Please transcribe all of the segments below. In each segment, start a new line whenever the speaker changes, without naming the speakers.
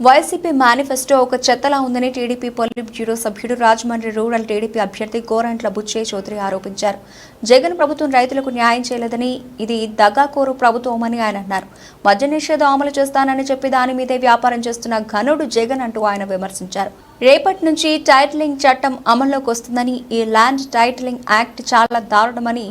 YCP manifesto ఒక చెత్తలా ఉందని TDP polit bureau సభ్యుడు రాజమండ్రి రూరల్ టీడీపీ అభ్యర్థి గోరంట్ల బుచ్చయ్య చౌదరి ఆరోపించారు. జగన్ ప్రభుత్వం రైతులకు న్యాయం చేయలేదని ఇది దగాకోరు ప్రభుత్వమని ఆయన అన్నారు. మద్య నిషేధం అమలు చేస్తానని చెప్పి దాని మీదే వ్యాపారం చేస్తున్న ఘనుడు జగన్ అంటూ ఆయన విమర్శించారు. రేపటి నుంచి టైటిలింగ్ చట్టం అమల్లోకి వస్తుందని ఈ ల్యాండ్ టైటిలింగ్ యాక్ట్ చాలా దారుణమని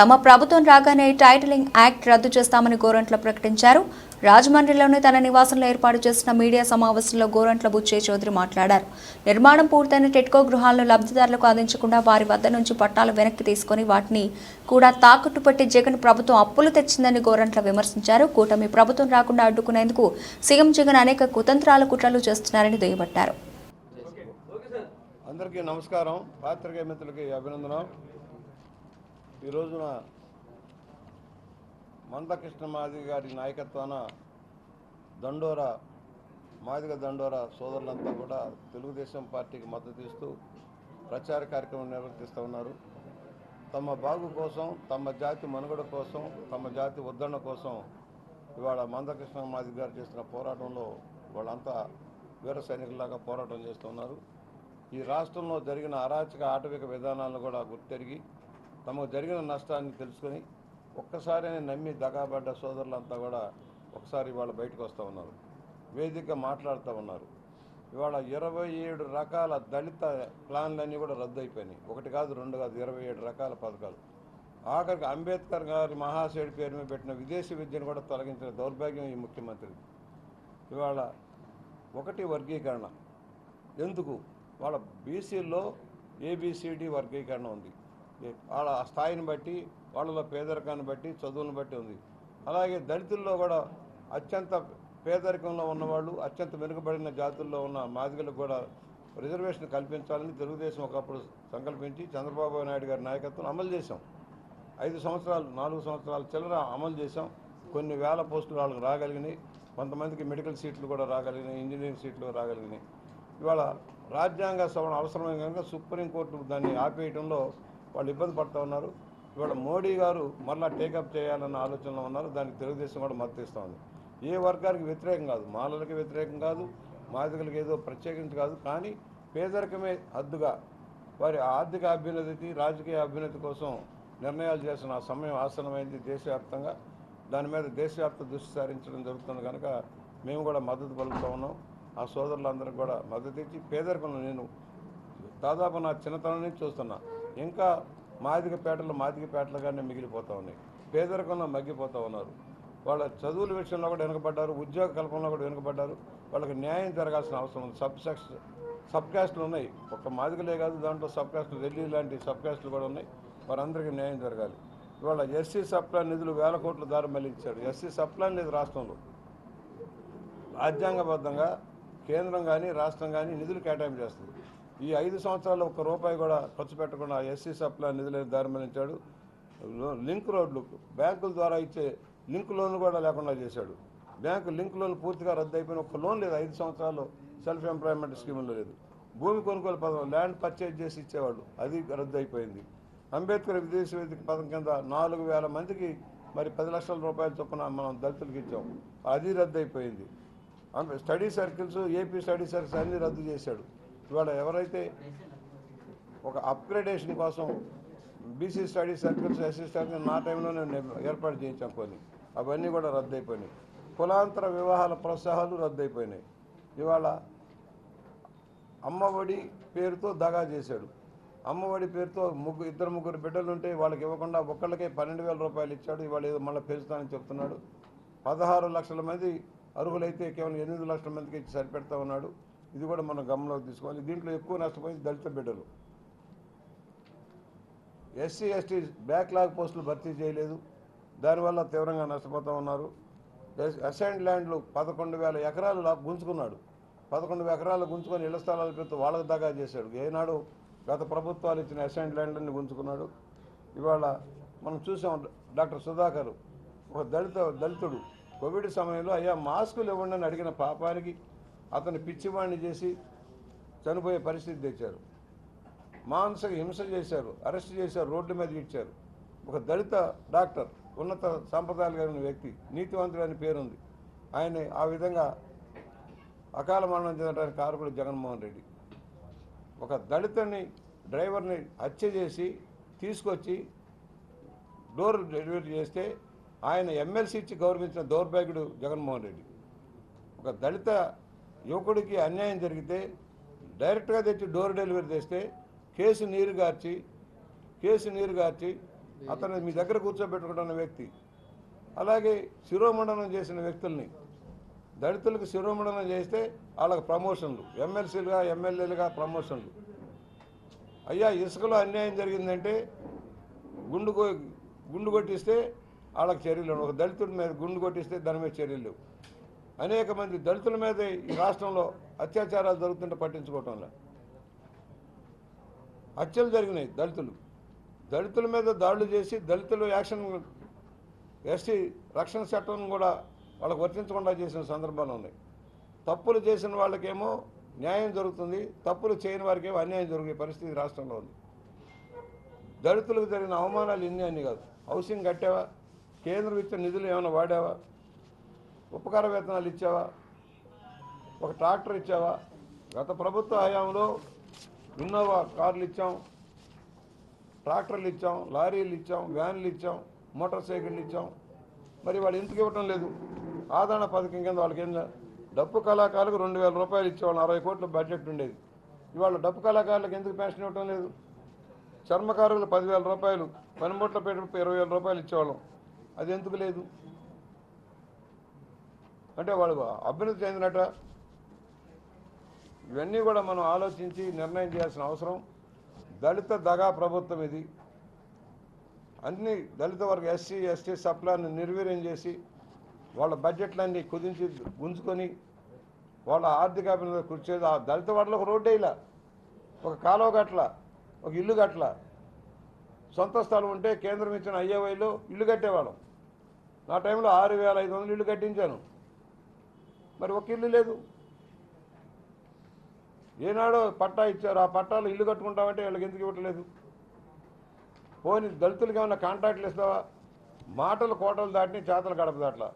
తమ ప్రభుత్వం రాగానే టైటిలింగ్ యాక్ట్ రద్దు చేస్తామని గోరంట్ల ప్రకటించారు. రాజమండ్రిలోని తన నివాసంలో ఏర్పాటు చేసిన మీడియా సమావేశంలో గోరంట్ల బుచ్చే చౌదరి మాట్లాడారు. నిర్మాణం పూర్తయిన టెట్కో గృహాలను లబ్ధిదారులకు అందించకుండా వారి వద్ద నుంచి పట్టాలు వెనక్కి తీసుకొని వాటిని కూడా తాకట్టు పెట్టి జగన్ ప్రభుత్వం అప్పులు తెచ్చిందని గోరంట్ల విమర్శించారు. కూటమి ప్రభుత్వం రాకుండా అడ్డుకునేందుకు సీఎం జగన్ అనేక కుతంత్రాల కుట్రలు చేస్తున్నారని దుయ్యబట్టారు.
అందరికీ నమస్కారం. పాత్రికేయ మిత్రులకి అభినందనం. ఈ రోజున మందకృష్ణ మాదిగ గారి నాయకత్వాన దండోర మాదిగ దండోర సోదరులంతా కూడా తెలుగుదేశం పార్టీకి మద్దతు ఇస్తూ ప్రచార కార్యక్రమం నిర్వర్తిస్తూ ఉన్నారు. తమ బాగు కోసం తమ జాతి మనుగడ కోసం తమ జాతి ఉద్ధరణ కోసం ఇవాళ మందకృష్ణ మాదిగ గారు చేసిన పోరాటంలో వాళ్ళంతా వీర సైనికులాగా పోరాటం చేస్తున్నారు ఈ రాష్ట్రంలో జరిగిన అరాచక ఆటవిక విధానాలను కూడా గుర్తెరిగి తమకు జరిగిన నష్టాన్ని తెలుసుకొని ఒక్కసారి నమ్మి దగాబడ్డ సోదరులంతా కూడా ఒకసారి ఇవాళ బయటకు వస్తూ ఉన్నారు. వేదికగా మాట్లాడుతూ ఉన్నారు. ఇవాళ ఇరవై ఏడు రకాల దళిత ప్లాన్లన్నీ కూడా రద్దు అయిపోయినాయి ఒకటి కాదు రెండు కాదు ఇరవై ఏడు రకాల పథకాలు. ఆఖరికి అంబేద్కర్ గారి మహాశయుడి పేరు మీద పెట్టిన విదేశీ విద్యను కూడా తొలగించిన దౌర్భాగ్యం ఈ ముఖ్యమంత్రి. ఇవాళ ఒకటి వర్గీకరణ. ఎందుకు? వాళ్ళ బీసీలో ఏబిసిడి వర్గీకరణ ఉంది. వాళ్ళ స్థాయిని బట్టి వాళ్ళలో పేదరికాన్ని బట్టి చదువులను బట్టి ఉంది. అలాగే దళితుల్లో కూడా అత్యంత పేదరికంలో ఉన్నవాళ్ళు అత్యంత వెనుకబడిన జాతుల్లో ఉన్న మాదిగలకు కూడా రిజర్వేషన్ కల్పించాలని తెలుగుదేశం ఒకప్పుడు సంకల్పించి చంద్రబాబు నాయుడు గారి నాయకత్వం అమలు చేశాం. ఐదు సంవత్సరాలు నాలుగు సంవత్సరాలు చిల్లర అమలు చేశాం. కొన్ని వేల పోస్టులు వాళ్ళకి రాగలిగినాయి. కొంతమందికి మెడికల్ సీట్లు కూడా రాగలిగినాయి ఇంజనీరింగ్ సీట్లు రాగలిగినాయి. ఇవాళ రాజ్యాంగ సవరణ అవసరమైన కనుక సుప్రీంకోర్టు దాన్ని ఆపేయడంలో వాళ్ళు ఇబ్బంది పడుతూ ఉన్నారు. ఇవాళ మోడీ గారు మరలా టేకప్ చేయాలన్న ఆలోచనలో ఉన్నారు. దానికి తెలుగుదేశం కూడా మద్దతు ఉంది. ఏ వర్గానికి వ్యతిరేకం కాదు. మాలలకి వ్యతిరేకం కాదు. మాదికలకు ఏదో ప్రత్యేకించి కాదు. కానీ పేదరికమే హద్దుగా వారి ఆర్థిక అభ్యున్నతికి రాజకీయ అభ్యున్నతి కోసం నిర్ణయాలు చేసిన ఆ సమయం ఆసనమైంది దేశవ్యాప్తంగా. దాని మీద దేశవ్యాప్త దృష్టి సారించడం జరుగుతుంది కనుక మేము కూడా మద్దతు పలుకుతూ ఉన్నాం. ఆ సోదరులందరికీ కూడా మద్దతు ఇచ్చి పేదరికంలో నేను దాదాపు నా చిన్నతనం నుంచి చూస్తున్నా. ఇంకా మాదిగ పేటలు మాదిగ పేటలుగానే మిగిలిపోతూ ఉన్నాయి. పేదరికంలో మగ్గిపోతూ ఉన్నారు. వాళ్ళ చదువుల విషయంలో కూడా వెనుకబడ్డారు ఉద్యోగ కల్పనలో కూడా వెనుకబడ్డారు. వాళ్ళకి న్యాయం జరగాల్సిన అవసరం ఉంది. సబ్ సెక్స్ సబ్ ఉన్నాయి. ఒక మాదికలే కాదు దాంట్లో సబ్ క్యాస్టులు ఢిల్లీ లాంటి సబ్ కూడా ఉన్నాయి. వారందరికీ న్యాయం జరగాలి. ఇవాళ ఎస్సీ సప్లాన్ నిధులు వేల కోట్లు దారి మళ్ళించాడు ఎస్సీ సప్లాన్ నిధి రాష్ట్రంలో. రాజ్యాంగబద్ధంగా కేంద్రం కానీ రాష్ట్రం కానీ నిధులు కేటాయింపు చేస్తుంది. ఈ ఐదు సంవత్సరాలు ఒక్క రూపాయి కూడా ఖర్చు పెట్టకుండా ఎస్సీ సప్లా నిధులను దారిమలించాడు లింక్ రోడ్లు బ్యాంకుల ద్వారా ఇచ్చే లింక్ లోన్లు కూడా లేకుండా చేశాడు. బ్యాంకు లింక్ లోన్ పూర్తిగా రద్దు అయిపోయిన ఒక్క లోన్ లేదు. ఐదు సంవత్సరాలు సెల్ఫ్ ఎంప్లాయ్మెంట్ స్కీములో లేదు. భూమి కొనుగోలు పథకం ల్యాండ్ పర్చేజ్ చేసి ఇచ్చేవాళ్ళు. అది రద్దు అయిపోయింది అంబేద్కర్ విదేశీ వేదిక పథకం కింద నాలుగు వేల మందికి మరి పది లక్షల రూపాయల చొప్పున మనం దళితులకు ఇచ్చాం. అది రద్దు అయిపోయింది study circles AP study circles అన్నీ రద్దు చేశాడు. ఇవాళ ఎవరైతే ఒక అప్గ్రేడేషన్ కోసం BC study circles SC circle నా టైంలో నేను ఏర్పాటు చేయించాం కొన్ని అవన్నీ కూడా రద్దు అయిపోయినాయి కులాంతర వివాహాల ప్రోత్సాహాలు రద్దు అయిపోయినాయి ఇవాళ అమ్మఒడి పేరుతో దగా చేశాడు. అమ్మఒడి పేరుతో ముగ్గు ఇద్దరు ముగ్గురు బిడ్డలు ఉంటే వాళ్ళకి ఇవ్వకుండా ఒక్కళ్ళకే పన్నెండు వేల రూపాయలు ఇచ్చాడు. ఇవాళ ఏదో మళ్ళీ పెంచుతానని చెప్తున్నాడు. పదహారు లక్షల మంది అర్హులైతే కేవలం ఎనిమిది లక్షల మందికి సరిపెడతా ఉన్నాడు. ఇది కూడా మనం గమనంలోకి తీసుకోవాలి. దీంట్లో ఎక్కువ నష్టపోయింది దళిత బిడ్డలు. ఎస్సీ ఎస్టీ బ్యాక్లాగ్ పోస్టులు భర్తీ చేయలేదు. దానివల్ల తీవ్రంగా నష్టపోతూ ఉన్నారు. ఎస్- అసైన్డ్ ల్యాండ్లు పదకొండు వేల ఎకరాలు గుంజుకున్నాడు. పదకొండు ఎకరాలు గుంజుకొని ఇళ్ళ స్థలాలు పేరుతో వాళ్ళకు దాకా చేశాడు. ఏనాడు గత ప్రభుత్వాలు ఇచ్చిన అసైన్డ్ ల్యాండ్లన్నీ గుంజుకున్నాడు. ఇవాళ మనం చూసాం డాక్టర్ సుధాకర్ ఒక దళిత దళితుడు. కోవిడ్ సమయంలో అయ్యా మాస్కులు ఇవ్వండి అని అడిగిన పాపానికి అతను పిచ్చివాణ్ణి చేసి చనిపోయే పరిస్థితి తెచ్చారు. మానసిక హింస చేశారు అరెస్ట్ చేశారు రోడ్డు మీద ఇచ్చారు ఒక దళిత డాక్టర్ ఉన్నత సంప్రదాయాలు కలిగిన వ్యక్తి నీతివంతుడు అని పేరుంది. ఆయన ఆ విధంగా అకాల మరణం చెందడానికి కారకుడు జగన్మోహన్ రెడ్డి. ఒక దళితుని డ్రైవర్ని హత్య చేసి తీసుకొచ్చి డోర్ డెలివరీ చేస్తే ఆయన ఎమ్మెల్సీ ఇచ్చి గౌరవించిన దౌర్భాగ్యుడు జగన్మోహన్ రెడ్డి. ఒక దళిత యువకుడికి అన్యాయం జరిగితే డైరెక్ట్గా తెచ్చి డోర్ డెలివరీ చేస్తే కేసు నీరు గార్చి కేసు నీరు గార్చి అతను మీ దగ్గర కూర్చోబెట్టుకుంటున్న వ్యక్తి. అలాగే శిరోమండనం చేసిన వ్యక్తుల్ని దళితులకు శిరోమండనం చేస్తే వాళ్ళకి ప్రమోషన్లు ఎమ్మెల్సీలుగా ఎమ్మెల్యేలుగా ప్రమోషన్లు. అయ్యా ఇసుకలో అన్యాయం జరిగిందంటే గుండు కొ- గుండు కొట్టిస్తే వాళ్ళకి చర్యలు ఒక దళితుడి మీద గుండు కొట్టిస్తే దాని మీద చర్యలు లేవు. అనేక మంది దళితుల మీద ఈ రాష్ట్రంలో అత్యాచారాలు జరుగుతుంటే పట్టించుకోవటంలో. హత్యలు జరిగినాయి దళితులు. దళితుల మీద దాడులు చేసి దళితులు యాక్షన్ ఎస్టీ రక్షణ చట్టం కూడా వాళ్ళకు వర్తించకుండా చేసిన సందర్భాలు ఉన్నాయి. తప్పులు చేసిన వాళ్ళకేమో న్యాయం జరుగుతుంది తప్పులు చేయని వారికేమో అన్యాయం జరిగే పరిస్థితి రాష్ట్రంలో ఉంది. దళితులకు జరిగిన అవమానాలు ఇన్ని అన్ని కాదు. హౌసింగ్ కట్టావా? కేంద్రం ఇచ్చిన నిధులు ఏమైనా వాడావా? ఉపకార వేతనాలు ఇచ్చావా? ఒక ట్రాక్టర్ ఇచ్చావా? గత ప్రభుత్వ హయాంలో ఇన్నోవా కార్లు ఇచ్చాం ట్రాక్టర్లు ఇచ్చాం లారీలు ఇచ్చాం వ్యాన్లు ఇచ్చాం మోటార్ సైకిళ్ళు ఇచ్చాం. మరి వాళ్ళు ఎందుకు ఇవ్వటం లేదు? ఆదరణ పథకం కింద వాళ్ళకి ఏం డప్పు కళాకారులకు రెండు వేల రూపాయలు ఇచ్చేవాళ్ళం అరవై కోట్ల బడ్జెట్ ఉండేది. ఇవాళ డప్పు కళాకారులకు ఎందుకు పెన్షన్ ఇవ్వటం లేదు? చర్మకారులు పదివేల రూపాయలు పనిముట్ల పెట్టి ఇరవై వేల రూపాయలు ఇచ్చేవాళ్ళం. అది ఎందుకు లేదు? అంటే వాళ్ళు అభివృద్ధి చెందినట. ఇవన్నీ కూడా మనం ఆలోచించి నిర్ణయం చేయాల్సిన అవసరం. దళిత దగా ప్రభుత్వం ఇది. అన్ని దళిత వర్గ ఎస్సీ ఎస్టీ సప్లాన్ని నిర్వీర్యం చేసి వాళ్ళ బడ్జెట్లన్నీ కుదించి గుంజుకొని వాళ్ళ ఆర్థిక అభివృద్ధి కృషి చేసి ఆ దళిత వాళ్ళకు రోడ్డు వేయలా ఒక కాలువ గట్ల ఒక ఇల్లు గట్ల. సొంత స్థలం ఉంటే కేంద్రం ఇచ్చిన ఐఏవైలో ఇల్లు కట్టేవాళ్ళం. నా టైంలో ఆరు వేల ఐదు వందలు ఇల్లు కట్టించాను. మరి ఒక ఇల్లు లేదు. ఏనాడో పట్టా ఇచ్చారు. ఆ పట్టాలు ఇల్లు కట్టుకుంటామంటే వీళ్ళకి ఎందుకు ఇవ్వట్లేదు? పోని దళితులకి ఏమైనా కాంట్రాక్ట్లు ఇస్తావా? మాటలు కోటలు దాటిని చేతలు గడప దాట్లా.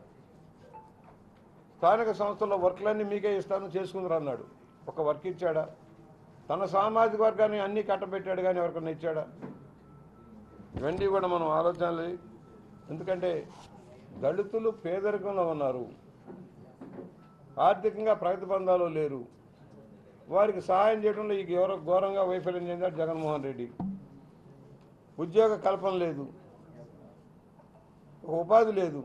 స్థానిక సంస్థల్లో వర్క్లన్నీ మీకే ఇస్తాను చేసుకుందరు అన్నాడు. ఒక వర్క్ ఇచ్చాడా? తన సామాజిక వర్గాన్ని అన్నీ కట్టబెట్టాడు కానీ ఎవరికన్నా ఇచ్చాడా? ఇవన్నీ కూడా మనం ఆలోచనలు. ఎందుకంటే దళితులు పేదరికంలో ఉన్నారు. ఆర్థికంగా ప్రగతి బంధాలు లేరు. వారికి సహాయం చేయడంలో ఈ ఘోర ఘోరంగా వైఫల్యం చెందాడు జగన్మోహన్ రెడ్డి. ఉద్యోగ కల్పన లేదు. ఉపాధి లేదు.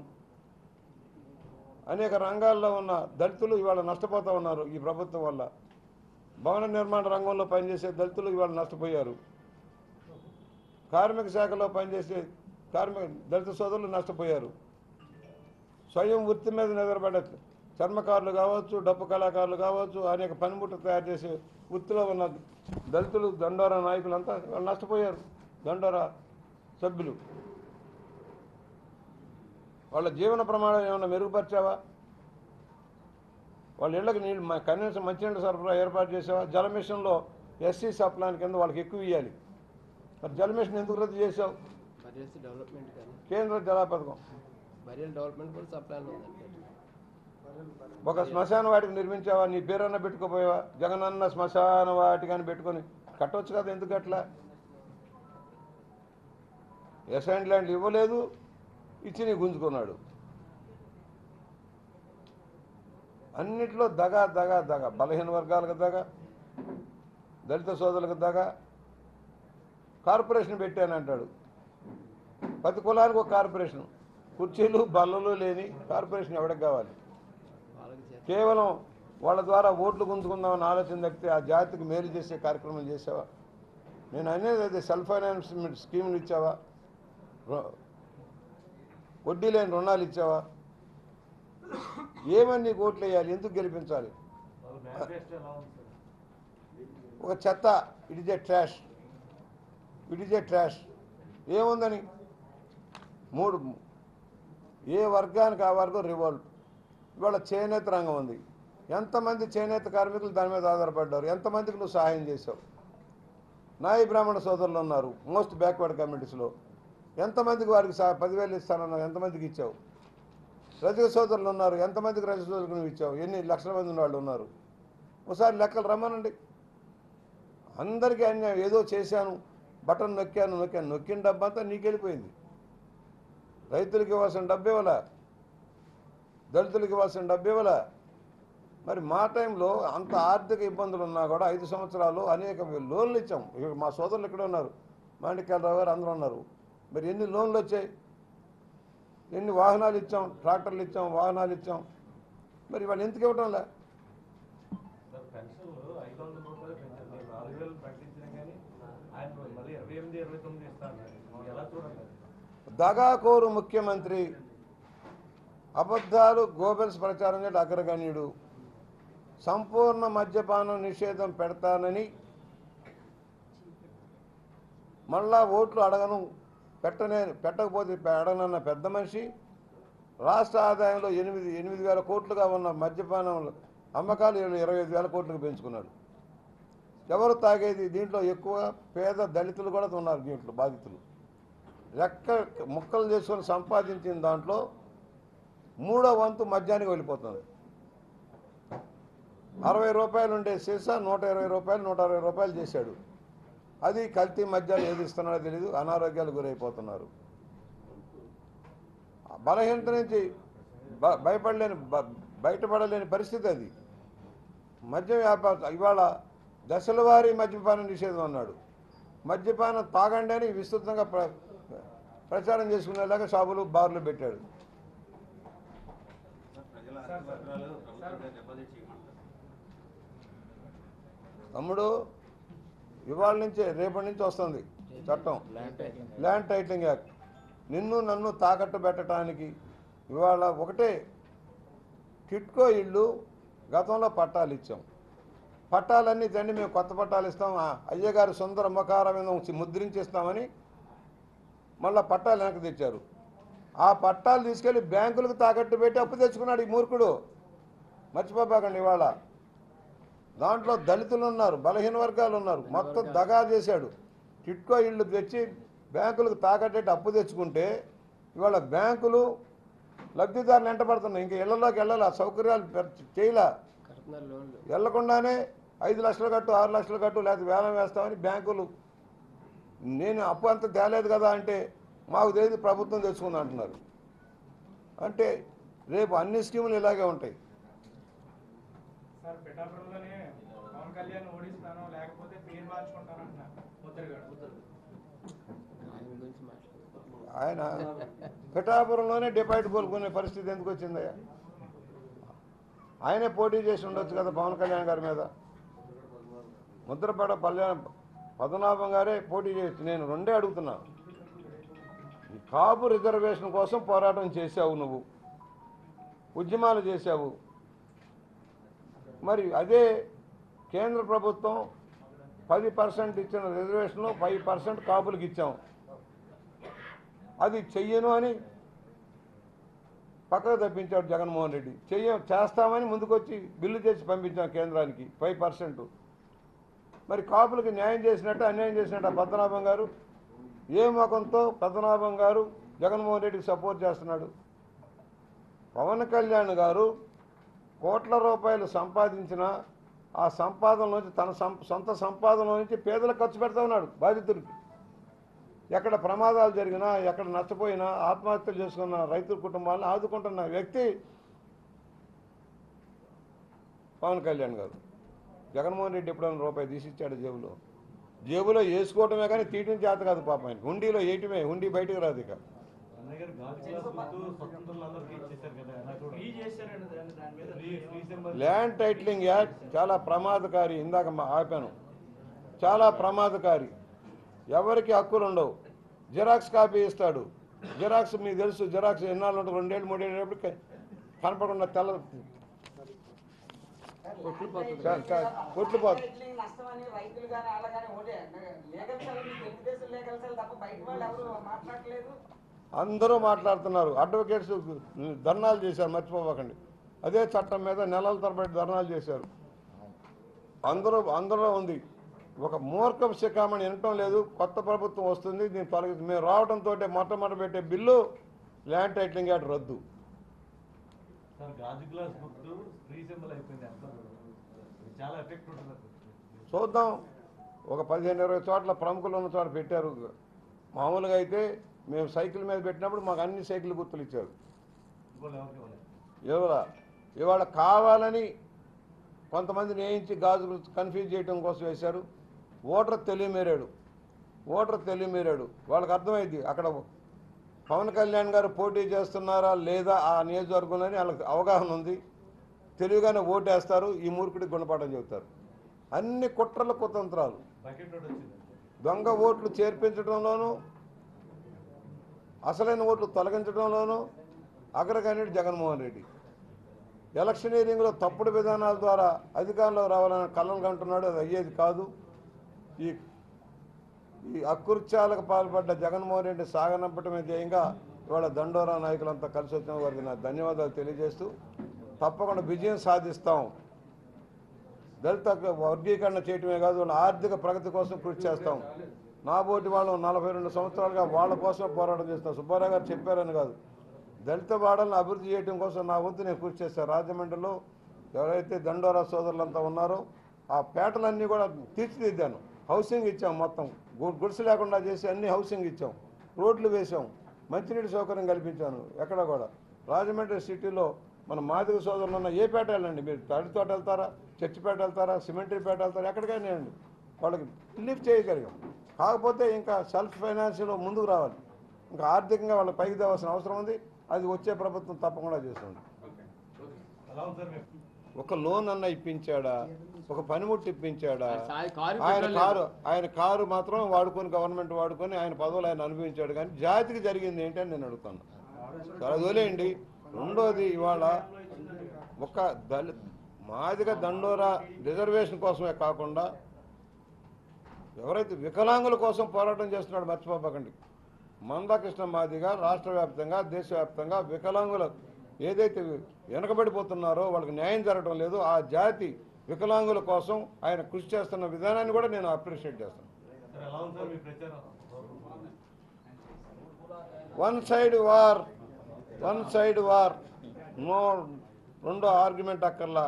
అనేక రంగాల్లో ఉన్న దళితులు ఇవాళ నష్టపోతూ ఉన్నారు ఈ ప్రభుత్వం వల్ల. భవన నిర్మాణ రంగంలో పనిచేసే దళితులు ఇవాళ నష్టపోయారు. కార్మిక శాఖలో పనిచేసే కార్మిక దళిత సోదరులు నష్టపోయారు. స్వయం వృత్తి మీద నిలబడే చర్మకారులు కావచ్చు డప్పు కళాకారులు కావచ్చు అనేక పనిముట్లు తయారు చేసే వృత్తిలో ఉన్న దళితులు దండోరా నాయకులంతా వాళ్ళు నష్టపోయారు. దండోరా సభ్యులు. వాళ్ళ జీవన ప్రమాణం ఏమైనా మెరుగుపరిచావా? వాళ్ళ ఇళ్ళకి నీళ్ళు కనీసం మంచినీళ్ళ సరఫరా ఏర్పాటు చేసావా? జల మిషన్లో ఎస్సీ సప్లాన్ కింద వాళ్ళకి ఎక్కువ ఇవ్వాలి మరి జల మిషన్ ఎందుకు రద్దు చేసావు? కేంద్ర జల పథకం.
డెవలప్మెంట్ కూడా ఉందండి
ఒక శ్మశాన వాటికి నిర్మించావా? నీ పేరన్నా పెట్టుకోపోయావా? జగనన్న శ్మశాన వాటికి అని పెట్టుకొని కట్టొచ్చు కదా ఎందుకు అట్లా? ఎసైన్ ల్యాండ్లు ఇవ్వలేదు ఇచ్చి నీ గుంజుకున్నాడు. అన్నిట్లో దగా దగా దగా. బలహీన వర్గాలకు దగా దళిత సోదరులకు దగా. కార్పొరేషన్ పెట్టానంటాడు. ప్రతి కులానికి ఒక కార్పొరేషన్. కుర్చీలు బల్లలు లేని కార్పొరేషన్ ఎవడికి కావాలి? కేవలం వాళ్ళ ద్వారా ఓట్లు గుంజుకుందామని ఆలోచన తప్పితే ఆ జాతికి మేలు చేసే కార్యక్రమం చేసావా? నేను అనేది అదే సెల్ఫ్ ఫైనాన్స్మెంట్ స్కీములు ఇచ్చావా? వడ్డీ లేని రుణాలు ఇచ్చావా? ఏమని నీకు ఓట్లు వేయాలి? ఎందుకు గెలిపించాలి? ఒక చెత్త. It is a trash it is a trash ఏముందని? మూడు ఏ వర్గానికి ఆ వర్గం రివాల్ట్ ఇవాళ చేనేత రంగం ఉంది. ఎంతమంది చేనేత కార్మికులు దాని మీద ఆధారపడ్డారు? ఎంతమందికి నువ్వు సహాయం చేసావు నాయి బ్రాహ్మణ సోదరులు ఉన్నారు మోస్ట్ బ్యాక్వర్డ్ కమ్యూనిటీస్లో ఎంతమందికి వారికి సహా పదివేలు ఇస్తానన్నావు? ఎంతమందికి ఇచ్చావు? రజక సోదరులు ఉన్నారు ఎంతమందికి రజక సోదరులకు నువ్వు ఇచ్చావు? ఎన్ని లక్షల మంది ఉన్న వాళ్ళు ఉన్నారు? ఒకసారి లెక్కలు రమ్మనండి. అందరికీ అన్యాయం. ఏదో చేశాను బటన్ నొక్కాను నొక్కాను. నొక్కిన డబ్బంతా నీకు వెళ్ళిపోయింది రైతులకు ఇవ్వాల్సిన డబ్బు ఇవ్వాలా? దళితులకు ఇవ్వాల్సిన డబ్బు ఇవ్వలా. మరి మా టైంలో అంత ఆర్థిక ఇబ్బందులు ఉన్నా కూడా ఐదు సంవత్సరాలు అనేక లోన్లు ఇచ్చాం. మా సోదరులు ఇక్కడ ఉన్నారు. మాణిక్యాలరావు గారు అందరూ ఉన్నారు. మరి ఎన్ని లోన్లు వచ్చాయి? ఎన్ని వాహనాలు ఇచ్చాం? ట్రాక్టర్లు ఇచ్చాం వాహనాలు ఇచ్చాం. మరి వాళ్ళు ఎందుకు
ఎలా చూడండి
దగాకోరు ముఖ్యమంత్రి అబద్ధాలు గోబెల్స్ ప్రచారం చేయడం అగ్రగణ్యుడు సంపూర్ణ మద్యపానం నిషేధం పెడతానని మళ్ళా ఓట్లు అడగను పెట్టనే పెట్టకపోతే అడగనన్న పెద్ద మనిషి రాష్ట్ర ఆదాయంలో ఎనిమిది ఎనిమిది వేల కోట్లుగా ఉన్న మద్యపానం అమ్మకాలు ఇరవై ఐదు వేల కోట్లకు పెంచుకున్నాడు. ఎవరు తాగేది? దీంట్లో ఎక్కువ పేద దళితులు కూడా ఉన్నారు దీంట్లో బాధితులు. లెక్క ముక్కలు చేసుకొని సంపాదించిన దాంట్లో మూడో వంతు మద్యానికి వెళ్ళిపోతుంది. అరవై రూపాయలు ఉండే సీసా నూట ఇరవై రూపాయలు నూట అరవై రూపాయలు చేశాడు. అది కల్తీ మద్యాలు ఏది ఇస్తున్నాడో తెలియదు అనారోగ్యాలు గురైపోతున్నారు. బలహీనత నుంచి భయపడలేని బయటపడలేని పరిస్థితి అది. మద్యం వ్యాపారం ఇవాళ దశల వారీ మద్యపానం నిషేధం అన్నాడు. మద్యపానం తాగండి అని విస్తృతంగా ప్ర ప్రచారం చేసుకునేలాగా షాపులు బార్లు పెట్టాడు. తమ్ముడు ఇవాళ నుంచే రేపటి నుంచి వస్తుంది చట్టం. ల్యాండ్ టైటిలింగ్ యాక్ట్ నిన్ను నన్ను తాకట్టు పెట్టడానికి ఇవాళ ఒకటే టిట్కో ఇళ్ళు గతంలో పట్టాలు ఇచ్చాం. పట్టాలన్నీ తండ్రి మేము కొత్త పట్టాలు ఇస్తాం. ఆ అయ్యగారి సుందర ముఖార మీద ఉంచి ముద్రించేస్తామని మళ్ళీ పట్టాలు వెనక్కి తెచ్చారు. ఆ పట్టాలు తీసుకెళ్ళి బ్యాంకులకు తాకట్టు పెట్టి అప్పు తెచ్చుకున్నాడు ఈ మూర్ఖుడు. మర్చిపోబాకండి ఇవాళ. దాంట్లో దళితులు ఉన్నారు బలహీన వర్గాలు ఉన్నారు మొత్తం దగా చేశాడు. టిట్కో ఇళ్ళు తెచ్చి బ్యాంకులకు తాకట్టేటి అప్పు తెచ్చుకుంటే ఇవాళ బ్యాంకులు లబ్ధిదారులు ఎంటబడుతున్నాయి. ఇంకా ఇళ్ళలోకి వెళ్ళాలి సౌకర్యాలు పె- చేయలే? వెళ్ళకుండానే ఐదు లక్షలు కట్టు ఆరు లక్షలు కట్టు లేకపోతే వేలం వేస్తామని బ్యాంకులు. నేను అప్పు అంత తేలేదు కదా అంటే మాకు తెలియదు ప్రభుత్వం తెచ్చుకుంది అంటున్నారు. అంటే రేపు అన్ని స్కీములు ఇలాగే ఉంటాయి.
ఆయన
పిఠాపురంలోనే డిపాజిట్ కోలుకునే పరిస్థితి ఎందుకు వచ్చిందయ్యా? ఆయనే పోటీ చేసి ఉండొచ్చు కదా పవన్ కళ్యాణ్ గారి మీద. ముద్రపడ కళ్యాణ్ పద్మనాభం గారే పోటీ చేయొచ్చు. నేను రెండే అడుగుతున్నా ఈ కాపు రిజర్వేషన్ కోసం పోరాటం చేశావు నువ్వు. ఉద్యమాలు చేశావు. మరి అదే కేంద్ర ప్రభుత్వం పది పర్సెంట్ ఇచ్చిన రిజర్వేషన్లో ఫైవ్ పర్సెంట్ కాపులకు ఇచ్చాం. అది చెయ్యను అని పక్కకు తప్పించాడు జగన్మోహన్ రెడ్డి. చెయ్య చేస్తామని ముందుకొచ్చి బిల్లు చేసి పంపించాం కేంద్రానికి ఫైవ్ పర్సెంట్. మరి కాపులకు న్యాయం చేసినట్టు అన్యాయం చేసినట్టు పద్మనాభం గారు? ఏ ముఖంతో పద్మనాభం గారు జగన్మోహన్ రెడ్డికి సపోర్ట్ చేస్తున్నాడు? పవన్ కళ్యాణ్ గారు కోట్ల రూపాయలు సంపాదించిన ఆ సంపాదన నుంచి తన సం- సొంత సంపాదన నుంచి పేదలకు ఖర్చు పెడతా ఉన్నాడు బాధితులకి ఎక్కడ ప్రమాదాలు జరిగినా ఎక్కడ నష్టపోయినా ఆత్మహత్యలు చేసుకున్న రైతుల కుటుంబాలను ఆదుకుంటున్న వ్యక్తి పవన్ కళ్యాణ్ గారు. జగన్మోహన్ రెడ్డి ఎప్పుడైనా రూపాయి తీసిచ్చాడు జేబులో? జేబులో వేసుకోవటమే కానీ తీయటం చేత కాదు పాపం ఆయన. హుండీలో వేయటమే హుండీ బయటకు రాదు ఇక. ల్యాండ్ టైటిలింగ్ యాక్ట్ చాలా ప్రమాదకారి ఇందాక మా- ఆపాను. చాలా ప్రమాదకారి. ఎవరికి హక్కులు ఉండవు. జిరాక్స్ కాపీ ఇస్తాడు. జిరాక్స్ మీకు తెలుసు జిరాక్స్ ఎన్నాళ్ళు ఉంటుంది రెండేళ్ళు మూడేళ్ళు కనపడకుండా తెల్ల
కొట్లు పోతుంది
అందరూ మాట్లాడుతున్నారు అడ్వకేట్స్ ధర్నాలు చేశారు మర్చిపోకండి అదే చట్టం మీద నెలల తరబడి ధర్నాలు చేశారు అందరూ అందరూ ఉంది ఒక మూర్ఖం శిఖామణి వినటం లేదు కొత్త ప్రభుత్వం వస్తుంది దీన్ని తొలగి మేము రావడంతో మొట్టమొదటి పెట్టే బిల్లు ల్యాండ్ టైటిలింగ్ యాక్ట్ రద్దు
సార్ గాజు గ్లాస్ గుర్తు ఫ్రీ సింబల్ అయిపోయింది చాలా ఎఫెక్ట్ ఉంటుంది
చూద్దాం. ఒక పదిహేను ఇరవై చోట్ల ప్రముఖులు ఉన్న చోట పెట్టారు. మామూలుగా అయితే మేము సైకిల్ మీద పెట్టినప్పుడు మాకు అన్ని సైకిల్ గుర్తులు ఇచ్చారు. ఇవాళ ఇవాళ కావాలని కొంతమందిని వేయించి గాజులు కన్ఫ్యూజ్ చేయడం కోసం వేశారు. ఓటర్ తెలియమేరాడు. ఓటర్ తెలియమేరాడు. వాళ్ళకి అర్థమైంది. అక్కడ పవన్ కళ్యాణ్ గారు పోటీ చేస్తున్నారా లేదా ఆ నియోజకవర్గంలోని వాళ్ళకి అవగాహన ఉంది. తెలివిగానే ఓటేస్తారు. ఈ మూర్ఖుడికి గుణపాఠం చెబుతారు. అన్ని కుట్రల కుతంత్రాలు. దొంగ ఓట్లు చేర్పించడంలోనూ అసలైన ఓట్లు తొలగించడంలోనూ అగ్రగణ్యుడు జగన్మోహన్ రెడ్డి. ఎలక్షనీరింగ్లో తప్పుడు విధానాల ద్వారా అధికారంలో రావాలని కళ్ళను కంటున్నాడు. అది అయ్యేది కాదు. ఈ ఈ అకృత్యాలకు పాల్పడ్డ జగన్మోహన్ రెడ్డి సాగనంపటమే ధ్యేయంగా ఇవాళ దండోరా నాయకులంతా కలిసి వచ్చిన వారికి నా ధన్యవాదాలు తెలియజేస్తూ తప్పకుండా విజయం సాధిస్తాం. దళిత వర్గీకరణ చేయటమే కాదు వాళ్ళ ఆర్థిక ప్రగతి కోసం కృషి చేస్తాం. నా బోటి వాళ్ళు నలభై రెండు సంవత్సరాలుగా వాళ్ళ కోసం పోరాటం చేస్తాం సుబ్బారావు గారు చెప్పారని కాదు. దళిత వాడలను అభివృద్ధి చేయడం కోసం నా వంతు నేను కృషి చేస్తాను రాజమండ్రిలో ఎవరైతే దండోరా సోదరులంతా ఉన్నారో ఆ పేటలన్నీ కూడా తీర్చిదిద్దాను. హౌసింగ్ ఇచ్చాం మొత్తం. గుడిసె లేకుండా చేసి అన్ని హౌసింగ్ ఇచ్చాం. రోడ్లు వేసాం. మంచినీటి సౌకర్యం కల్పించాను ఎక్కడ కూడా. రాజమండ్రి సిటీలో మన మాదిగ సోదరులు ఉన్న ఏ పేట వెళ్ళండి. మీరు తడితోట వెళ్తారా చర్చిపేట వెళ్తారా సిమెంటరీ పేట వెళ్తారా ఎక్కడికైనా వెళ్ళండి. వాళ్ళకి రిలీఫ్ చేయగలిగాం. కాకపోతే ఇంకా సెల్ఫ్ ఫైనాన్షియల్లో ముందుకు రావాలి. ఇంకా ఆర్థికంగా వాళ్ళకి పైకి తేవాల్సిన అవసరం ఉంది. అది వచ్చే ప్రభుత్వం తప్పకుండా చేస్తుంది. ఒక లోన్ అన్న ఇప్పించాడా? ఒక పనిముట్టు ఇప్పించాడా? ఆయన కారు ఆయన కారు మాత్రం వాడుకొని గవర్నమెంట్ వాడుకొని ఆయన పదవులు ఆయన అనుభవించాడు. కానీ జాతికి జరిగింది ఏంటి అని నేను అడుగుతాను. వదిలేయండి రెండోది ఇవాళ ఒక దళి మాదిగ దండోరా రిజర్వేషన్ కోసమే కాకుండా ఎవరైతే వికలాంగుల కోసం పోరాటం చేస్తున్నాడు మర్చిపోకండి. మందాకృష్ణ మాదిగా రాష్ట్ర వ్యాప్తంగా దేశవ్యాప్తంగా వికలాంగుల ఏదైతే వెనకబడిపోతున్నారో వాళ్ళకి న్యాయం జరగడం లేదు. ఆ జాతి వికలాంగుల కోసం ఆయన కృషి చేస్తున్న విధానాన్ని కూడా నేను అప్రిషియేట్ చేస్తాను. One side war one side war. No రెండో ఆర్గ్యుమెంట్ అక్కర్లా.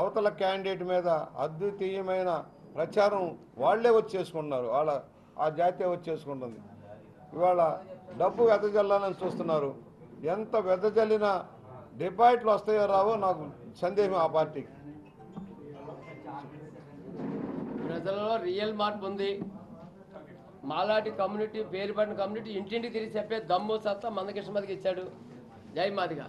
అవతల క్యాండిడేట్ మీద అద్వితీయమైన ప్రచారం వాళ్ళే వచ్చేసుకుంటున్నారు వాళ్ళ ఆ జాతీయ వచ్చేసుకుంటుంది ఇవాళ డబ్బు వెదజల్లాలని చూస్తున్నారు. ఎంత వెదజల్లినా డిపాజిట్లు వస్తాయో రావో నాకు సందేహం ఆ పార్టీకి.
ప్రజలలో రియల్ మార్పు ఉంది. మాలాటి కమ్యూనిటీ పేరుపడిన కమ్యూనిటీ ఇంటింటికి తిరిగి చెప్పే దమ్ము సత్తా మందకృష్ణ మీదకి ఇచ్చాడు. జై మాదిగా.